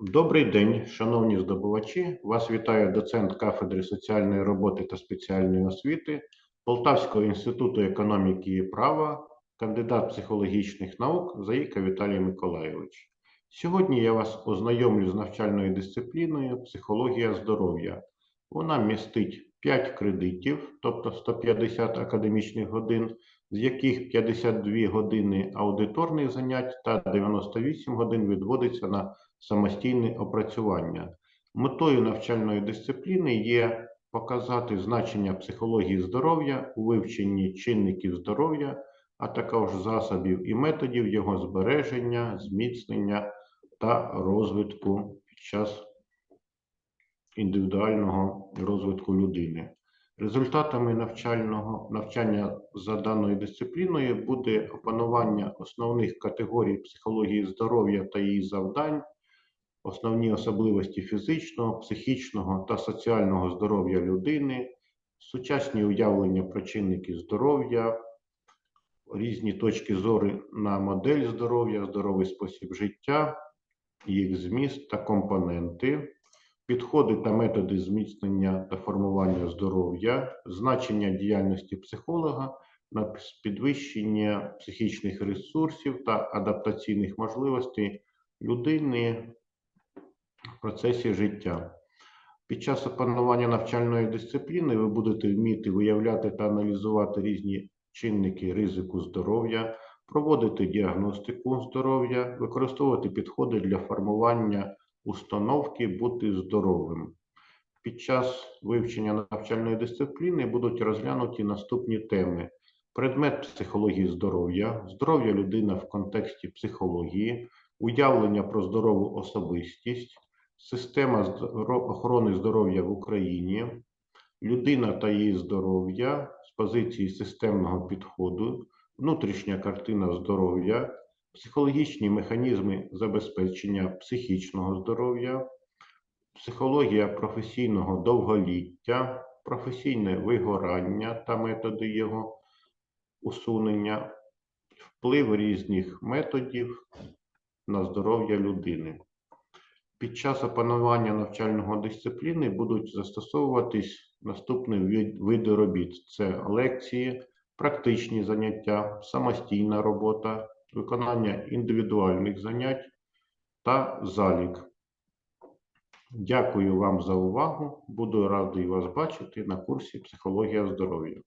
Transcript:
Добрий день, шановні здобувачі. Вас вітає доцент кафедри соціальної роботи та спеціальної освіти Полтавського інституту економіки і права, кандидат психологічних наук Заїка Віталій Миколайович. Сьогодні я вас ознайомлю з навчальною дисципліною психологія здоров'я. Вона містить 5 кредитів, тобто 150 академічних годин, з яких 52 години аудиторних занять та 98 годин відводиться на самостійне опрацювання. Метою навчальної дисципліни є показати значення психології здоров'я у вивченні чинників здоров'я, а також засобів і методів його збереження, зміцнення та розвитку під час індивідуального розвитку людини. Результатами навчального навчання за даною дисципліною буде опанування основних категорій психології здоров'я та її завдань, основні особливості фізичного, психічного та соціального здоров'я людини, сучасні уявлення про чинники здоров'я, різні точки зору на модель здоров'я, здоровий спосіб життя, їх зміст та компоненти, підходи та методи зміцнення та формування здоров'я, значення діяльності психолога на підвищення психічних ресурсів та адаптаційних можливостей людини в процесі життя. Під час опанування навчальної дисципліни ви будете вміти виявляти та аналізувати різні чинники ризику здоров'я, проводити діагностику здоров'я, використовувати підходи для формування установки бути здоровим. Під час вивчення навчальної дисципліни будуть розглянуті наступні теми: предмет психології здоров'я, здоров'я людини в контексті психології, уявлення про здорову особистість, система охорони здоров'я в Україні, людина та її здоров'я з позиції системного підходу, внутрішня картина здоров'я, психологічні механізми забезпечення психічного здоров'я, психологія професійного довголіття, професійне вигорання та методи його усунення, вплив різних методів на здоров'я людини. Під час опанування навчального дисципліни будуть застосовуватись наступні види робіт: це лекції, практичні заняття, самостійна робота, виконання індивідуальних занять та залік. Дякую вам за увагу. Буду радий вас бачити на курсі Психологія здоров'я.